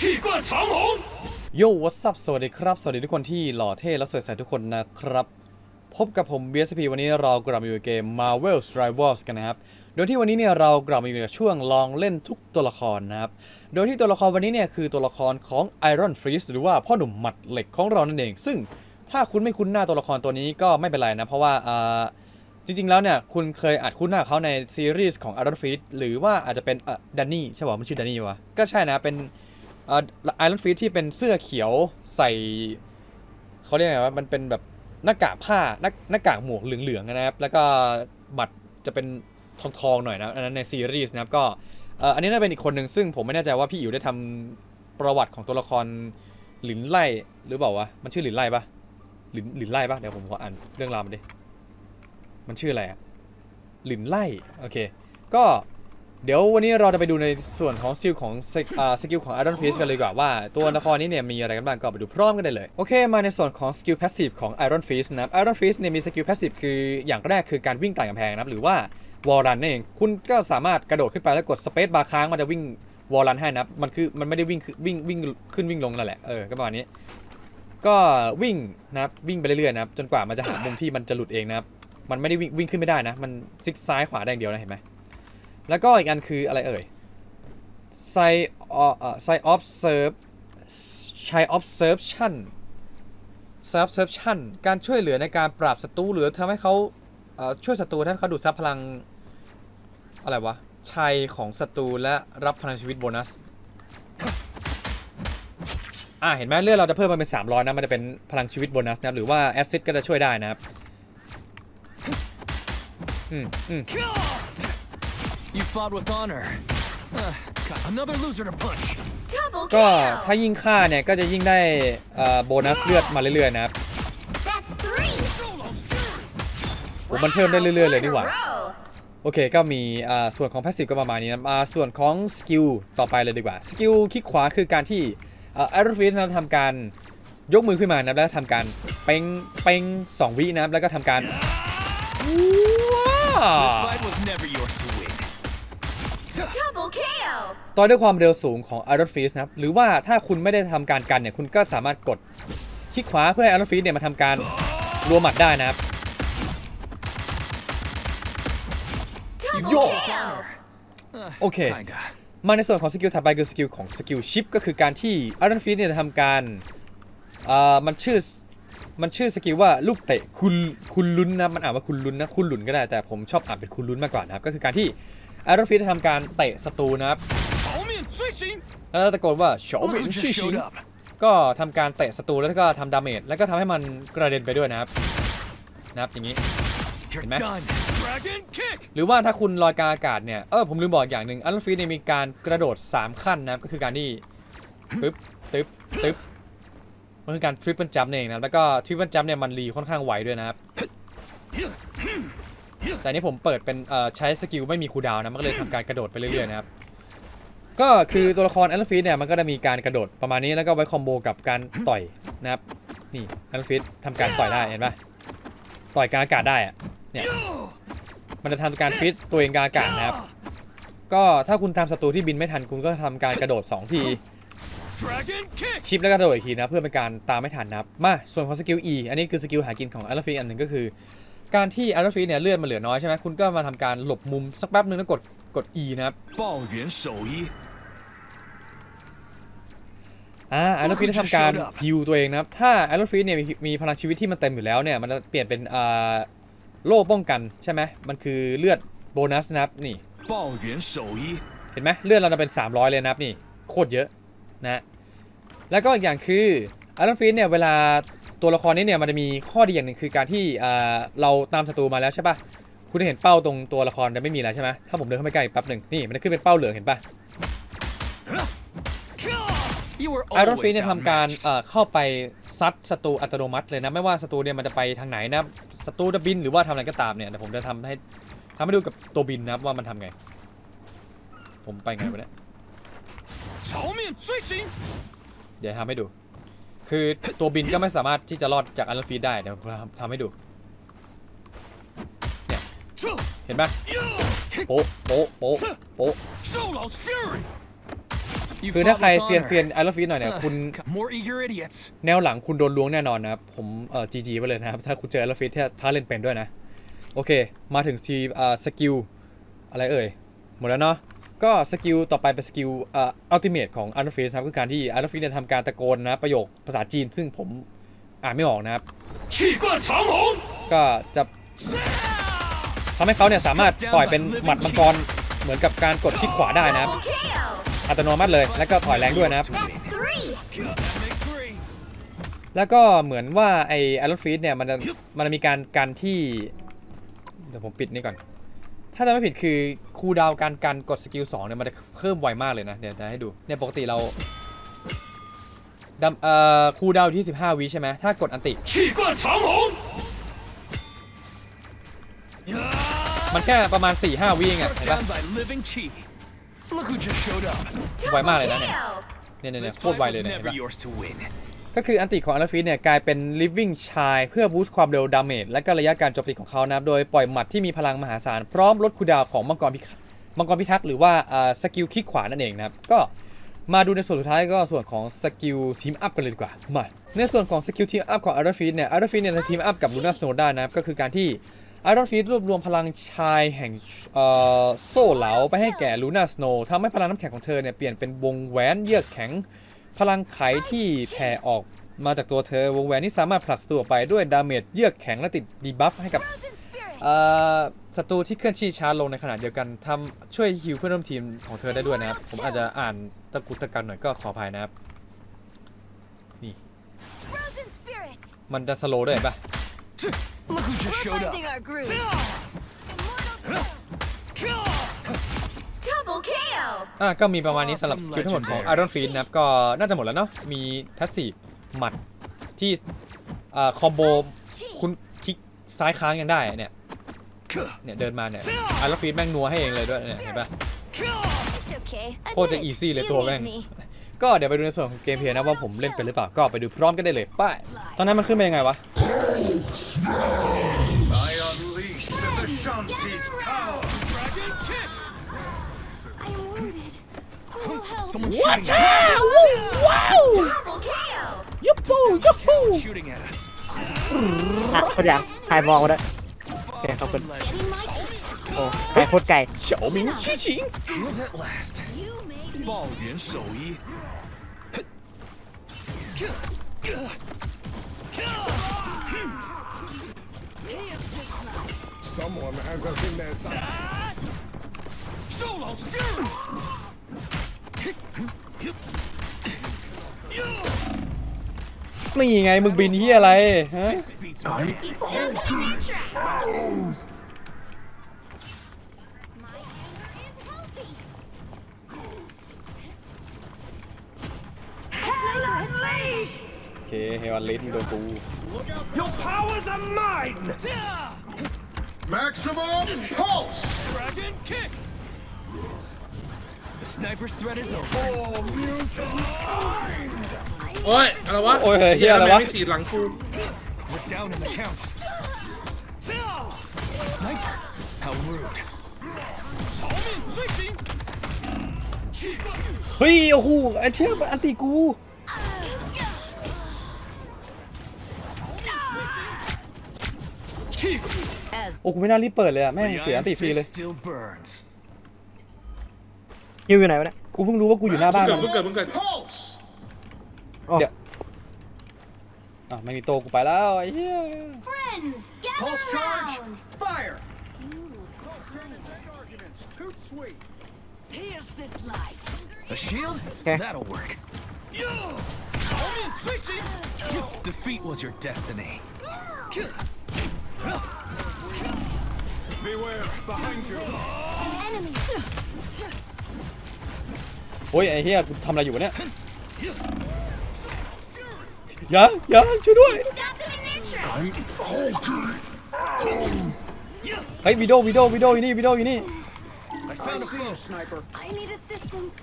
气贯长虹。 โยวัส p สวัสดีครับ สวัสดีทุกคนที่หล่อเท่และสวยใสทุกคนนะครับ พบกับผม BSP วันนี้เรากลับมาอยู่ในเกม Marvel Rivals กันนะครับ โดยที่วันนี้เนี่ยเรากลับมาอยู่ในช่วงลองเล่นทุกตัวละครนะครับ โดยที่ตัวละครวันนี้เนี่ยคือตัวละครของ Iron Fist หรือว่าพ่อหนุ่มหมัดเหล็กของเรานั่นเอง ซึ่งถ้าคุณไม่คุ้นหน้าตัวละครตัวนี้ก็ไม่เป็นไรนะ เพราะว่าอ่า จริงๆ แล้วเนี่ยคุณเคยอาจคุ้นหน้าเขาในซีรีส์ของ Iron Fist หรือว่าอาจจะเป็นเอ่อดันนี่ใช่ป่ะมันชื่อดันนี่วะก็ใช่นะเป็น เอ่อ Iron Fist ที่เป็นเสื้อเขียวใส่เขาเรียกไงว่ามันเป็นแบบหน้ากากผ้าหน้าหน้ากากหมวกเหลืองๆนะครับ แล้วก็บัตรจะเป็นทองๆหน่อยนะอันนั้นในซีรีส์นะครับก็อันนี้น่าเป็นอีกคนหนึ่งซึ่งผมไม่แน่ใจว่าพี่อิ๋วได้ทำประวัติของตัวละครหลินไล่หรือเปล่าวะมันชื่อหลินไล่ปะหลินหลินไล่ปะเดี๋ยวผมขออ่านเรื่องราวมันดิมันชื่ออะไรหลินไล่โอเค ก็ เดี๋ยววันนี้เราจะไปดูในส่วนของสกิลของสกิลของ Iron Fist กันเลยดีกว่าว่าตัวละครนี้เนี่ยมีอะไรกันบ้างก็ไปดูพร้อมกันได้เลย โอเค มาในส่วนของสกิล Passive ของ Iron Fist นะครับ Iron Fist เนี่ยมีสกิล Passive คืออย่างแรกคือการวิ่งไต่กำแพงนะครับหรือว่า Wall Run นั่นเองคุณก็สามารถกระโดดขึ้นไปแล้วกด Space Bar ค้างมันจะวิ่ง Wall Run ให้นะครับมันคือมันไม่ได้วิ่งวิ่งวิ่งขึ้นวิ่งลงนั่นแหละเออก็ประมาณนี้ ก็วิ่งนะครับวิ่งไปเรื่อยๆนะครับจนกว่ามันจะหามุมที่มันจะหลุดเองนะครับมันไม่ได้วิ่งวิ่งขึ้นไม่ได้นะมันซิกซ้ายขวาได้อย่างเดียวนะเห็นไหม แล้วก็อีกอันคืออะไรเอ่ยไซออไซออฟเซิร์ฟใช้ observation observation การช่วยเหลือในการปราบศัตรูหรือทำให้เขาช่วยศัตรูทำให้เขาดูดซับพลัง อะไรวะ ชัยของศัตรูและรับพลังชีวิตโบนัส อ่าเห็นไหมเลือดเราจะเพิ่มมาเป็น 300 นะ มันจะเป็นพลังชีวิตโบนัสนะครับ หรือว่าแอซิดก็จะช่วยได้นะครับ อืมอืม You fought with honor. Uh, got another loser to punch. Double ก็ kill! ถ้ายิ่งฆ่าเนี่ย ก็จะยิ่งได้เอ่อโบนัสเลือดมาเรื่อยๆนะครับ That's three! โอ้มันเพิ่มได้เรื่อยๆเลยนี่หว่า One in a row. โอเคก็มีอ่าส่วนของ passive ก็ประมาณนี้นะมาส่วนของสกิลต่อไปเลยดีกว่า สกิลคลิกขวาคือการที่เอ่อ Iron Fist นะทำการยกมือขึ้นมานะครับแล้วทำการเป้งเป้งสองวินะครับแล้วก็ทำการว้า This fight was never ต่อด้วยความเร็วสูงของ Iron Fist นะครับ หรือว่าถ้าคุณไม่ได้ทำการกันเนี่ย คุณก็สามารถกดคลิกขวาเพื่อให้ Iron Fist เนี่ยมาทำการรวมหมัดได้นะครับ Double Yo. kill! Uh, โอเค Kinda. มาในส่วนของสกิลถัดไปคือสกิลของสกิลชิปก็คือการที่ Iron Fist เนี่ยจะทำการเอ่อมันชื่อมันชื่อสกิลว่าลูกเตะคุณคุณลุ้นนะมันอ่านว่าคุณลุ้นนะคุณหลุนก็ได้แต่ผมชอบอ่านเป็นคุณลุ้นมากกว่านะครับก็คือการที่ แอรอนฟิสทำการเตะศัตรูนะครับแล้วตะโกนว่าโฉมินชิชิงก็ทำการเตะศัตรูแล้วก็ทำดาเมจแล้วก็ทำให้มันกระเด็นไปด้วยนะครับนะครับอย่างนี้เห็นไหมหรือว่าถ้าคุณลอยกาอากาศเนี่ยเออผมลืมบอกอย่างหนึ่งอัรฟิทเนี่ยมีการกระโดด 3 ขั้นนะครับก็คือการที่ตึ๊บตึ๊บตึ๊บมันคือการทริปเปิลจัมป์เองนะแล้วก็ทริปเปิลจัมป์เนี่ยมันรีค่อนข้างไวด้วยนะครับ แต่นี้ผมเปิดเป็นใช้สกิลไม่มีคูดาวนะ มันก็เลยทำการกระโดดไปเรื่อยๆนะครับ ก็คือตัวละครอัลฟีเนี่ยมันก็จะมีการกระโดดประมาณนี้แล้วก็ไว้คอมโบกับการต่อยนะครับ นี่อัลฟีทำการต่อยได้เห็นปะต่อยกลางอากาศได้อะเนี่ยมันจะทำการฟิตตัวเองกลางอากาศนะครับ ก็ถ้าคุณทำศัตรูที่บินไม่ทันคุณก็ทำการกระโดด 2 ทีชิปแล้วก็โดดอีกทีนะเพื่อเป็นการตามไม่ทันนะครับมาส่วนของสกิล E อันนี้คือสกิลหากินของอาร์ฟีอันหนึ่งก็คือ การที่อาร์ฟีเนี่ยเลือดมันเหลือน้อยใช่ไหมคุณก็มาทำการหลบมุมสักแป๊บนึงแล้วกดกด E นะครับ 抱元手一。 อ่าอาร์ฟีทำการฮิวตัวเองนะครับ ถ้าอาร์ฟีเนี่ยมีมีพลังชีวิตที่มันเต็มอยู่แล้วเนี่ยมันจะเปลี่ยนเป็นอ่าโล่ป้องกันใช่ไหมมันคือเลือดโบนัสนะครับนี่ 抱元手一。 เห็นไหมเลือดเราจะเป็น 300 เลยนะครับนี่โคตรเยอะนะแล้วก็อีกอย่างคืออาร์ฟีนเนี่ยเวลา ตัวละครนี้เนี่ยมันจะมีข้อดีอย่างหนึ่งคือการที่เราตามศัตรูมาแล้วใช่ปะคุณเห็นเป้าตรงตัวละครจะไม่มีแล้วใช่ไหมถ้าผมเดินเข้าไปใกล้แป๊บหนึ่งนี่มันจะขึ้นเป็นเป้าเหลืองเห็นปะไอรอนฟีเนี่ยทำการเข้าไปซัดศัตรูอัตโนมัติเลยนะ ไม่ว่าศัตรูเนี่ยมันจะไปทางไหนนะศัตรูจะบินหรือว่าทำอะไรก็ตามเนี่ยแต่ผมจะทำให้ทำให้ดูกับตัวบินนะว่ามันทำไง ผมไปไงไปเนี่ยเดี๋ยวทำให้ดู คือตัวบินก็ไม่สามารถที่จะรอดจากอัลฟีดได้เดี๋ยวผมทำทำให้ดู这เห็นปะ呀โป๊ะโป๊ะโป๊ะโป๊ะ Show Lao's fury. You คือถ้า fought ใคร with เซียน honor. เซียนไอรอนฟีดหน่อยเนี่ย Ugh, คุณ More eager idiots. แนวหลังคุณโดนล้วงแน่นอนนะครับผมเอ่อจีจีไปเลยนะครับ ถ้าคุณเจอไอรอนฟีดที่ถ้าเล่นเป็นด้วยนะ โอเค มาถึงทีเอ่อสกิลอะไรเอ่ย หมดแล้วเนาะ ก็สกิลต่อไปเป็นสกิลเอ่ออัลติเมทของอาร์ตฟิสครับคือการที่อาร์ตฟิสเนี่ยทำการตะโกนนะประโยคภาษาจีนซึ่งผมอ่านไม่ออกนะครับก็จะทำให้เขาเนี่ยสามารถต่อยเป็นหมัดมังกรเหมือนกับการกดที่ขวาได้นะครับ อัตโนมัติเลยแล้วก็ถอยแรงด้วยนะครับ แล้วก็เหมือนว่าไออาร์ตฟิดเนี่ยมันมันมีการการที่เดี๋ยวผมปิดนี่ก่อน ถ้าจะไม่ผิดคือคูดาวการกันกดสกิลสองเนี่ยมันจะเพิ่มไวมากเลยนะเดี๋ยวจะให้ดูเนี่ยปกติเราดัมเอ่อคูดาวที่ 15วิใช่ไหมถ้ากดอันติ มันแค่ประมาณ 4-5วิเองอะเห็นปะไวมากเลยนะเนี่ยเนี่ยเนี่ยโคตรไวเลยเนี่ย ก็คืออันติของอาราฟิสเนี่ยกลายเป็น living child เพื่อบูสต์ความเร็วดาเมจและก็ระยะการโจมตีของเขานะครับโดยปล่อยหมัดที่มีพลังมหาศาล พร้อมลดคูดาวของมังกรพิฆมังกรพิทักษ์หรือว่าสกิลคลิกขวานั่นเองนะครับก็มาดูในส่วนสุดท้ายก็ส่วนของสกิลทีมอัพกันเลยดีกว่ามาในส่วนของสกิลทีมอัพของอาราฟิสเนี่ยอาราฟิสเนี่ยจะทีมอัพกับลูน่าสโนได้นะครับก็คือการที่อาราฟิสรวบรวมพลังชายแห่งโซ่เหลาไปให้แก่ลูน่าสโนทำให้พลังน้ำแข็งของเธอเนี่ยเปลี่ยนเป็นวงแหวนเยือกแข็ง พลังไขที่แผ่ออกมาจากตัวเธอวงแหวนนี้สามารถผลักตัวไปด้วยดาเมจเยือกแข็งและติดดีบัฟให้กับศัตรูที่เคลื่อนที่ช้าลงในขณะเดียวกันทำช่วยฮิวเพื่อนร่วมทีมของเธอได้ด้วยนะครับ ผมอาจจะอ่านตะกุตะกันหน่อยก็ขออภัยนะครับ นี่ มันจะสโลว์ด้วยเห็นปะ อะก็มีประมาณนี้สำหรับสกิลทั้งหมดของ Iron Fist นะครับก็น่าจะหมดแล้วเนาะมีแพสซีฟหมัดที่เอ่อคอมโบคุณคลิกซ้ายค้างกันได้เนี่ยเนี่ยเดินมาเนี่ย Iron Fist แม่งนัวให้เองเลยด้วยเนี่ยเห็นปะ It's okay. โคตรจะ Admit it. easy เลย You ตัว need แม่ง me. ก็เดี๋ยวไปดูในส่วนของเกมเพลย์นะว่าผมเล่นเป็นหรือเปล่าก็ไปดูพร้อมกันได้เลยไป้ายตอนนั้นมันขึ้นไปยังไงวะ I unleash the Vishanti's power! Dragon kick. I am wounded. Who will help? Someone Watch shooting, Double KO. ยุบปูยุบปู shooting at us. อ่ะคนอย่างใครมองมาด้วย Okay, Follow open. the legend. Getting my picture. โอ้ใครโคตรไก่ เฉาหมิงชี้ชิง Healed at last. You made me. 抱元手艺。 Someone has us in their sights. 受老 fury。นี่ไงมึงบินที่อะไรฮะ This beats me. He's stuck in their trap. My anger is healthy. Unleashed. โอเคเฮวันลิสมึงโดนกู Your powers are mine! Maximum pulse! Dragon kick. โอ้ยอะไรวะโอ้ยเฮ้ยเหี้ยอะไรวะไม่ฉีดหลังกู We're down in the count. A sniper? How rude. เฮ้ยโอ้โหไอ้เชี่ยมันอันตีกู As โอ้กูไม่น่ารีบเปิดเลยอะแม่ง The เสียอัน Iron ตีฟรีเลย Fist still burns. ฮิวอยู่ไหนวะเนี่ยกูเพิ่งรู้ว่ากูอยู่หน้าบ้านเกิมัดนเพิ่งเกิดเพิ่งเกิด Pulse! โอ้เดี๋ยว อะไม่มีโตกูไปแล้วไอ้เหี้ย friends, gather Pulse charge! around. Fire! Pierce this life. A shield? Okay. That'll work. Defeat was your destiny. Beware! Behind you! Enemy. โอ้ยไอ้เหี้ยกูทำอะไรอยู่วะเนี่ยอยังยังช่วยด้วย Stop them in their trap. เฮ้ยวิดีโอวิดีโอวิดีโออยู่นี่วิดีโออยู่นี่ I need assistance.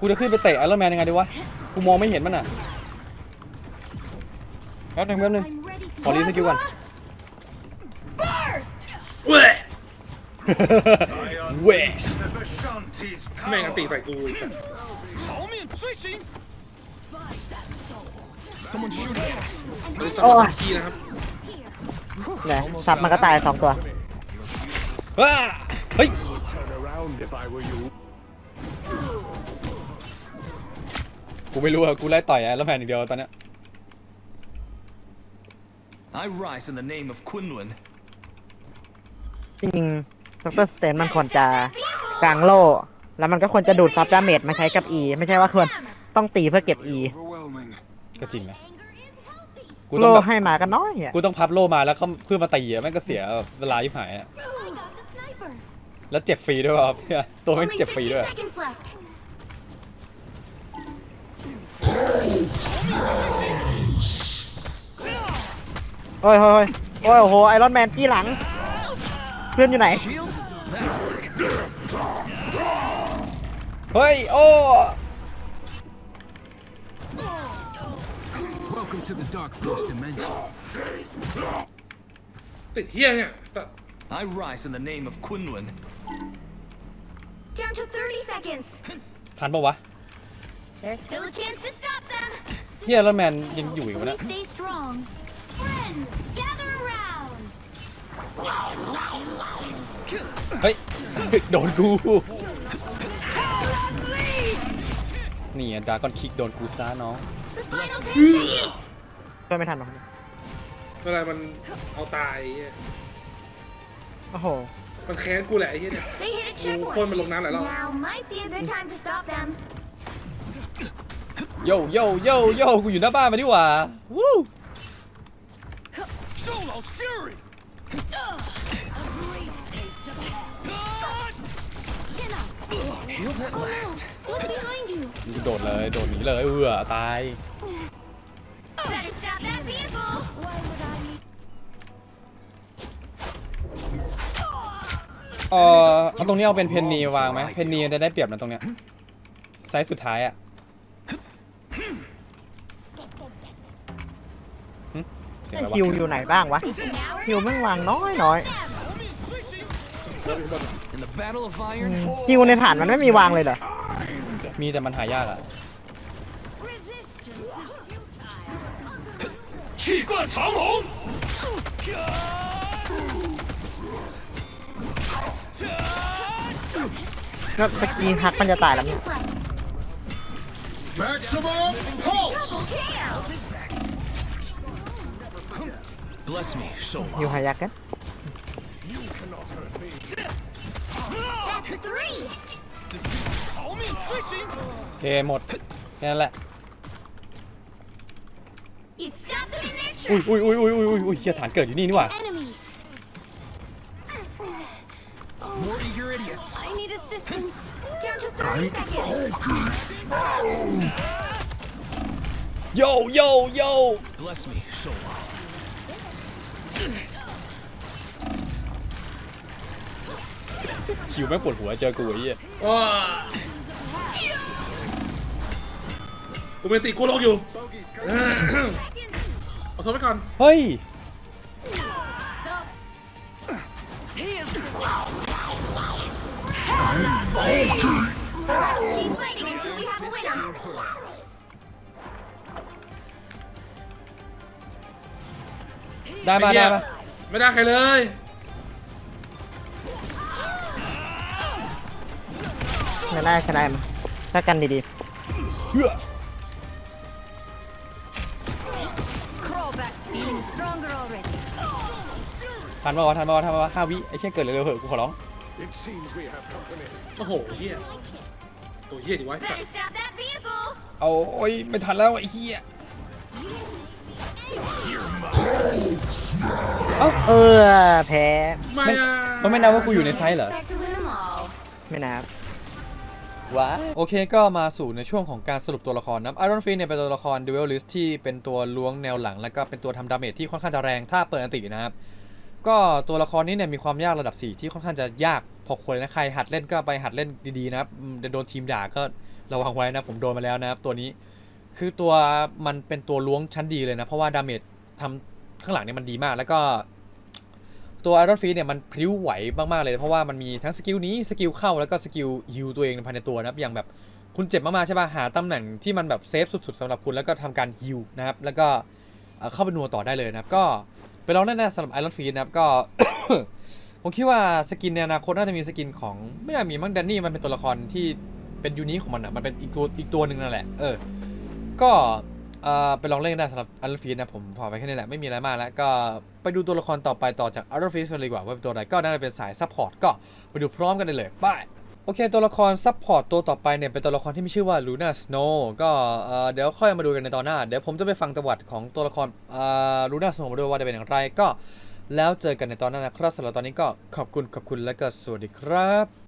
กูจะขึ้นไปเตะไอรอนแมนยังไงดีวะ กูมองไม่เห็นมันอะแป๊บนึงแป๊บนึง I'm ready to ขอรีสกิลก่อน Burst. เว้ย เว้ยแม่งอันตีใส่กูอีกบริโอ้ยไหนซับสับมันก็ตายสองตัวเฮ้ย กูไม่รู้อะกูไล่ต่อยแล้วแผ่นอีกเดียวตอนเนี้ย I rise in the name of Quinlan. จริง ดรสเตนมันควรจะกลางโล่ แล้วมันก็ควรจะดูดซับดาเมจมาใช้กับ E ไม่ใช่ว่าควรต้องตีเพื่อเก็บ E ก็จริงนะ Anger is healthy. กูโล่ต้องแบบให้มาก็น้อยอะกูต้องพับโล่มาแล้วเขาเพื่อมาตีอะแม่งก็เสียเวลายิบหายอะ I got the sniper. แล้วเจ็บฟรีด้วยว่ะเพื่อนตัวแม่ง Only เจ็บฟรี60ด้วย seconds left. โอ้ยโอ้ยโอ้ยโอ้โหไอรอนแมนจี้หลัง เพื่อนอยู่ไหน Shield? That'll work เฮ้ย โอ้ Welcome to the Dark Force Dimension ติดเฮี้ยเนี่ยแต่ I rise in the name of Quinlan Down to 30 seconds. ทันปะวะ There's still a chance to stop them. เฮียแล้วแมนยังอยู่อีกวะ We เนะ stay strong. Friends, gather around. เฮ้ย โดนกู นี่ดากอนคิกโดนกูซ่าน้อง The final 10 seconds. ช่วยไม่ทันหรอกเวลามันเอาตายไอ้เหี้ยโอ้โห มันแค้นกูแหละไอ้เหี้ยเนี่ย They hit a กู checkpoint. พ่นมันลงน้ำหลายรอบ Now might be a good time to stop them. โยโยโยโยกูอยู่หน้าบ้านมาดีกว่า วู้ Solo's Fury Chin up. Healed at last Look behind you. โดดเลยโดดหนีเลยเอือตาย Better stop that vehicle. Why would I? เออเอาตรงนี้เอาเป็นเพนนีวางไหมเพนนีจะได้เปรียบนะตรงเนี้ยไซส์สุดท้ายอะหึเสียงอะไร ฮิว วะ อยู่ไหนบ้างวะ Facing our ฮิวแม่งวางน้อยน้อย In the Battle of Iron ฮิวในฐานมันไม่มีวางเลยเหรอ มีแต่มันหายากอะ resistance is futile. 气贯长龙 แล้วตะกี้ฮักมันจะตายแล้วเนี่ย Seconds left. Maximum pulse. Bless me, so You Hayaka? You cannot hurt me. That's three. Call me fishing. โอเคหมดแค่นั้นแหละ You stop them in their อุ้ย tracks. อุ้ยอุ้ยอุ้ยอุ้ยอุ้ยอุ้ยเฮียฐานเกิดอยู่นี่นี่หว่า Enemy. More eager idiots. I need assistance. Down to 30 seconds. Bless me, คิวแม่งปวดหัวเจอกูไอ้เหี้ยว้ากูเป็นตีกูลงอยู่เอาโทษไปก่อนเฮ้ย Keep fighting until we have a winner. ได้มาไอ้เหี้ได้ยมาไม่ได้ใครเลยไม่ได้ชนะมันถ้ากันดีเฮ้อ Crawl back to being stronger already. ทันปะวะทันปะวะทันปะวะห้าวิไอ้เชี่ยเกิดเร็วๆเหอะกูขอร้องโอ้โหเฮียตัวเฮียดิวะไอ้สัต Better ว์ stop that vehicle. เอาโอ้ยไม่ทันแล้วไอ้เหี้ย ๆเออแพ้ไม่มันอะมันไม่นับว่ากูอยู่ในไซส์เหรอ Expect to win them all. ไม่นับว้าโอเคก็มาสู่ในช่วงของการสรุปตัวละครนะครับไอรอนฟีเนี่ยเป็นตัวละคร Duelist ที่เป็นตัวล้วงแนวหลัง แล้วก็เป็นตัวทำดาเมจที่ค่อนข้างจะแรงถ้าเปิดอันตินะครับ ก็ตัวละครนี้เนี่ยมีความยากระดับ 4 ที่ค่อนข้างจะยากพอควรนะใครหัดเล่นก็ไปหัดเล่นดีๆนะครับอืมเดี๋ยวโดนทีมด่าก็ระวังไว้นะผมโดนมาแล้วนะครับตัวนี้ คือตัวมันเป็นตัวล้วงชั้นดีเลยนะเพราะว่าดาเมจทำ ข้างหลังเนี่ยมันดีมาก แล้วก็ตัวไอรอนฟีเนี่ยมันพริ้วไหวมาก ๆ เลย เพราะว่ามันมีทั้งสกิลนี้สกิลเข้าแล้วก็สกิลฮิวตัวเองภายในตัวนะครับอย่างแบบคุณเจ็บมากๆใช่ป่ะหาตำแหน่งที่มันแบบเซฟสุดๆสำหรับคุณแล้วก็ทำการฮิวนะครับแล้วก็เข้าไปนัวต่อได้เลยนะครับ ก็ไปลองได้นะสำหรับไอรอนฟีนะครับก็ผมคิดว่าสกินในอนาคตน่าจะมีสกินของไม่น่ามีมั้งแดนนี่มันเป็นตัวละครที่เป็นยูนิคของมันอะมันเป็นอีกตัวอีกตัวหนึ่งนั่นแหละเออก็ เอ่อไปลองเล่นได้สำหรับอัลฟีนะผมพอไปแค่นี้แหละไม่มีอะไรมากแล้ว ก็ไปดูตัวละครต่อไปต่อจากอัลฟีกันเลยดีกว่าว่าเป็นตัวอะไรก็น่าจะเป็นสายซัพพอร์ตก็ไปดูพร้อมกันได้เลยไปโอเค ตัวละครซัพพอร์ตตัวต่อไปเนี่ย เป็นตัวละครที่มีชื่อว่าลูน่าสโนก็เอ่อเดี๋ยวค่อยมาดูกันในตอนหน้า เดี๋ยวผมจะไปฟังประวัติของตัวละครลูน่าสโนมาด้วยว่าจะเป็นอย่างไรก็ แล้วเจอกันในตอนหน้านะครับสำหรับตอนนี้ก็ขอบคุณขอบคุณและก็สวัสดีครับ